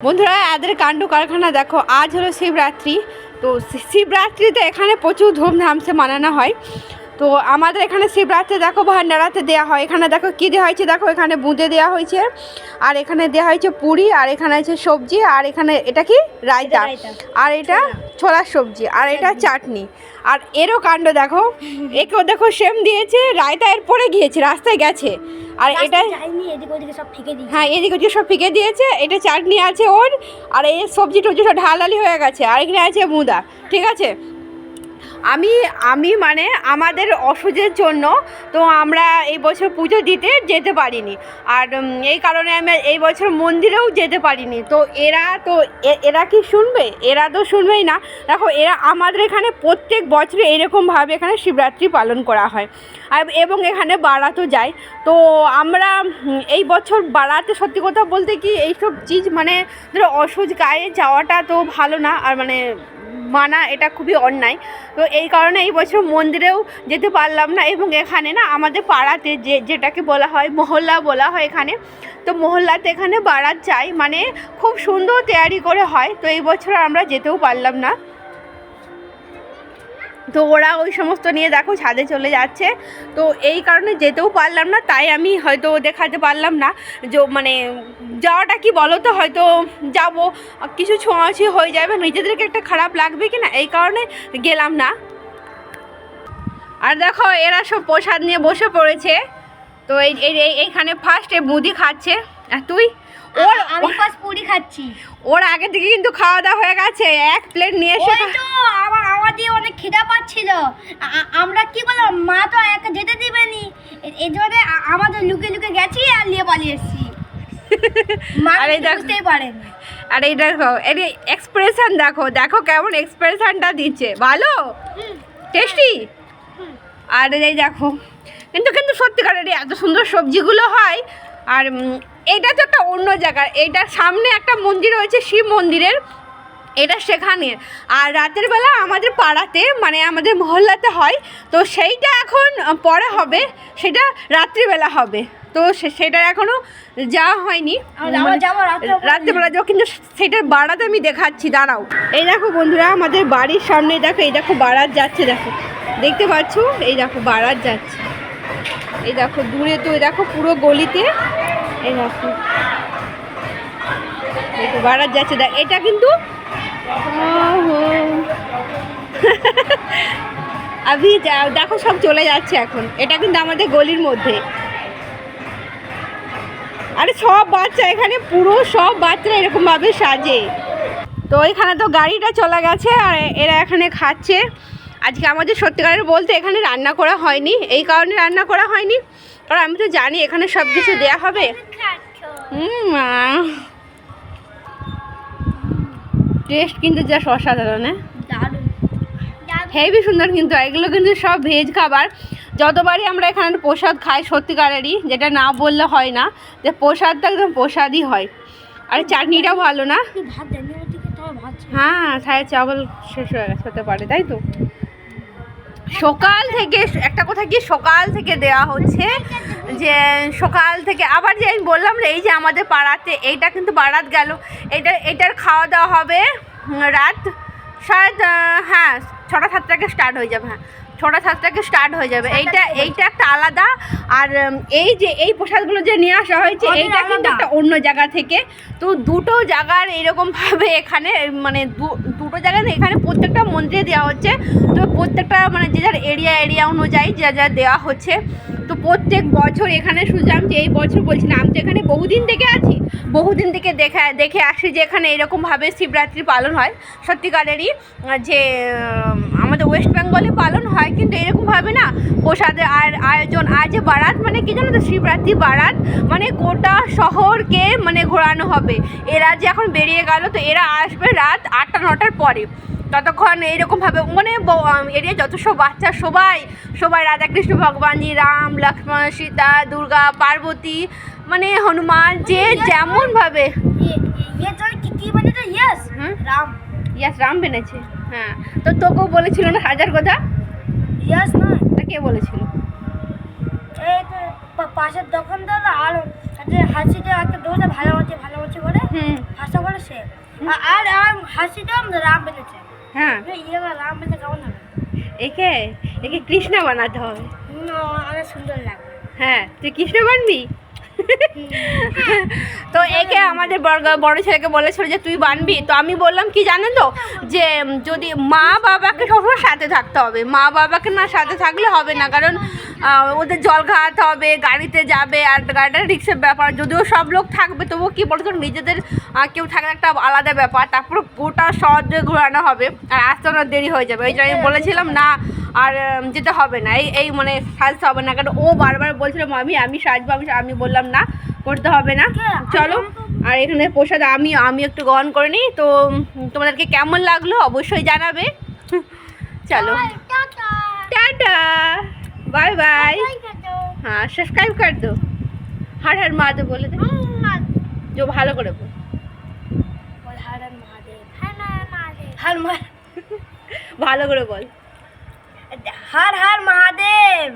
বন্ধুরা আদের কাণ্ড কারখানা দেখো, আজ হলো শিবরাত্রি। তো শিবরাত্রিতে এখানে প্রচুর ধুমধামসে মানানো হয়। তো আমাদের এখানে শিবরাত্রি দেখো ভান্ডারাতে দেওয়া হয়। এখানে দেখো কী দেওয়া হয়েছে? দেখো এখানে বুঁদে দেওয়া হয়েছে। আর এখানে দেওয়া হয়েছে পুরি আর এখানে আছে সবজি আর এখানে এটা কি? রায়তা। আর এটা ছোলার সবজি আর এটা চাটনি। আর এরও কাণ্ড দেখো। একেও দেখো সেম দিয়েছে রায়তা এর পরে গিয়েছে রাস্তায় গেছে। আর এটা যাইনি এদিক ওদিকে সব হ্যাঁ এদিকে ওদিকে সব ফিকে দিয়েছে। এটা চাটনি আছে ওর আর এই সবজি টবজি সব ঢালালি হয়ে গেছে। আর এখানে আছে মুদা ঠিক আছে? আমি আমি মানে আমাদের অসুজের জন্য তো আমরা এই বছর পুজো দিতে যেতে পারিনি। আর এই কারণে আমি এই বছর মন্দিরেও যেতে পারিনি। তো এরা তো এরা কি শুনবে? এরা তো শুনবেই না। দেখো, এরা আমাদের এখানে প্রত্যেক বছরে এরকমভাবে এখানে শিবরাত্রি পালন করা হয়। আর, এবং এখানে বাড়াতো যায়। তো আমরা এই বছর বাড়াতে সত্যি কথা বলতে কি, এইসব চিজ মানে ধরো অসুজ গায়ে যাওয়াটা তো ভালো না। আর মানে মানা, এটা খুবই অন্যায়। তো এই কারণে এই বছর মন্দিরেও যেতে পারলাম না এবং এখানে না আমাদের পাড়াতে যে, যেটাকে বলা হয় মহল্লা বলা হয় এখানে, তো মহল্লাতে এখানে বারাত চাই। মানে খুব সুন্দর তৈরি করে হয়, তো এই বছর আমরা যেতেও পারলাম না। তো ওরা ওই সমস্ত নিয়ে দেখো ছাদে চলে যাচ্ছে। তো এই কারণে যেতেও পারলাম না তাই আমি হয়তো দেখাতে পারলাম না। যে মানে যাওয়াটা কি বলো তো হয়তো যাব কিছু ছোঁয়াছি হয়ে যাবে নিজেদেরকে একটা খারাপ লাগবে কি না এই কারণে গেলাম না। আর দেখো এরা সব প্রসাদ নিয়ে বসে পড়েছে। তো এই এই- এই- এইখানে ফার্স্ট মুদি খাচ্ছে। আর তুই? ওর আমি ফার্স্ট পুরি খাচ্ছি। ওর আগে থেকে কিন্তু খাওয়া দাওয়া হয়ে গেছে। এক প্লেট নিয়ে এসে আমাদের অনেক খিদা পাচ্ছিল। আমরা কি বললাম মা তো একা যেতে দিবেনি। এই জন্য আমাদের লুকে লুকে গেছি আর নিয়ে পালিয়ে এসেছি। আরে দেখ- বুঝতেই পারেন। আর এই দেখো এর এক্সপ্রেশন দেখো দেখো কেমন এক্সপ্রেশনটা দিচ্ছে। ভালো? টেস্টি আর এই দেখো কিন্তু কিন্তু সত্যিকারের এত সুন্দর সবজিগুলো হয়। আর এটা তো একটা অন্য জায়গার এইটার সামনে একটা মন্দির রয়েছে শিব মন্দিরের। এটা সেখানে। আর রাতের বেলা আমাদের পাড়াতে মানে আমাদের মহল্লাতে হয় তো সেইটা এখন পরে হবে সেটা রাত্রিবেলা হবে। তো সেটা এখনও যাওয়া হয়নি। মানে রাত্রেবেলা যাও কিন্তু সেটার বাড়াতে আমি দেখাচ্ছি দাঁড়াও। এই দেখো বন্ধুরা আমাদের বাড়ির সামনে দেখো এই দেখো বারাত যাচ্ছে দেখো। দেখতে পাচ্ছ? এই দেখো বারাত যাচ্ছে। এই দেখো দূরে তো এই দেখো পুরো গলিতে। এই দেখো। দেখো বারাত যাচ্ছে দেখ এটা কিন্তু যা- দেখো সব চলে যাচ্ছে এখন। এটা কিন্তু আমাদের গলির মধ্যে। আরে সব বাচ্চা এখানে, পুরো সব বাচ্চারা এরকমভাবে সাজে। তো এখানে তো গাড়িটা চলে গেছে, আর এরা এখানে খাচ্ছে। আজকে আমাদের সত্যিকারের বলতে এখানে রান্না করা হয়নি। এই কারণে রান্না করা হয়নি। কারণ আমি তো জানি এখানে সব কিছু দেওয়া হবে টেস্ট কিন্তু যা অসাধারণ হ্যাঁ? হেভি সুন্দর কিন্তু এগুলো কিন্তু সব ভেজ খাবার। যতবারই আমরা এখানে প্রসাদ খাই সত্যিকারেরই যেটা না বললে হয় না যে প্রসাদটা একদম প্রসাদই হয়। আর চাটনিটাও ভালো না। হ্যাঁ ছায়ের চাवल শেষ হয়ে গেছে হতে পারে তাই তো? সকাল থেকে একটা কথা কি সকাল থেকে দেওয়া হচ্ছে যে সকাল থেকে আবার যে আমি বললাম না এই যে আমাদের পাড়াতে এইটা কিন্তু বারাত গেল। এটা এটার খাওয়া দাওয়া হবে রাত আহ, হ্যাঁ ছটা সাতটাকে স্টার্ট হয়ে যাবে হ্যাঁ। ছটা সাতটাকে স্টার্ট হয়ে যাবে। এইটা এইটা একটা আলাদা। আর এই যে এই প্রসাদগুলো যে নিয়ে আসা হয়েছে এইটা কিন্তু একটা অন্য জায়গা থেকে। তো দুটো জায়গার এরকমভাবে এখানে মানে দু- দুটো জায়গায় এখানে প্রত্যেকটা মন্দিরে দেওয়া হচ্ছে। তো প্রত্যেকটা মানে যে যার এরিয়া এরিয়া অনুযায়ী যা যা দেওয়া হচ্ছে। প্রত্যেক বছর এখানে শুনলাম যে এই বছর বলছি আমি তো এখানে বহুদিন থেকে আছি। বহুদিন থেকে দেখে দেখে আসি যে এখানে এরকমভাবে শিবরাত্রি পালন হয়। সত্যিকারেরই যে আমাদের ওয়েস্ট বেঙ্গলে পালন হয়, কিন্তু এরকমভাবে না প্রসাদের আর আয়োজন যে বারাত মানে কী জানো তো, শিবরাত্রি বারাত মানে গোটা শহরকে মানে ঘোরানো হবে। এরা যে এখন বেরিয়ে গেল, তো এরা আসবে রাত আটটা, নটার পরে। ততক্ষণ এইরকমভাবে মানে এরিয়া যত সব বাচ্চা সবাই সবাই রাধাকৃষ্ণ ভগবানজি রাম লক্ষ্মণ সীতা দুর্গা পার্বতী মানে হনুমান যে যেমনভাবে ইয়ে- ইয়ে জন্য কি কি মানে ইয়েস? রাম। ইয়াস রাম বেনেছে। হ্যাঁ। তো তোকেও বলেছিল না হাজার কথা? ইয়েস তা কে বলেছিল? এই তো পাশের দোকানদার আর হাসিতে একটা দোষে ভালো হচ্ছে ভালো হচ্ছে করে হুম হাসা বসে আ- আর আর হাসিটা রাম বেঁধেছে হ্যাঁ। ইয়ে হবে একে? একে কৃষ্ণ বানাতে হবে। অনেক সুন্দর লাগবে। হ্যাঁ তুই কৃষ্ণ বানবি? তো একে আমাদের বড় ছেলেকে বলেছিল যে তুই বানবি। তো আমি বললাম কি জানেন তো? যে যদি মা বাবাকে সবসময় সাথে থাকতে হবে। মা বাবাকে না সাথে থাকলে হবে না। কারণ ওদের জল খাওয়াতে হবে গাড়িতে যাবে আর গাড়িটা রিক্সের ব্যাপার। যদিও সব লোক থাকবে তবুও কি বলতো নিজেদের কেউ থাকলে একটা আলাদা ব্যাপার। তারপর গোটা সহজে ঘোরানো হবে আর আসতে অনেক দেরি হয়ে যাবে। ওই জন্য আমি বলেছিলাম না আর যেতে হবে না। এই এই মানে সাজতে হবে না কারণ ও বারবার বলছিল মামি আমি সাজবো। আমি আমি বললাম না করতে হবে না। চলো। আর এখানে প্রসাদ আমি আমি একটু গ্রহণ করে নিই। তো তোমাদেরকে কেমন লাগল অবশ্যই জানাবে। চলো। টাটা। Bye bye. হ্যাঁ সাবস্ক্রাইব কর দো হার হর মাধব বলে দে। জো ভালো করে বল। ভালো করে বল। হার হার মহাদেব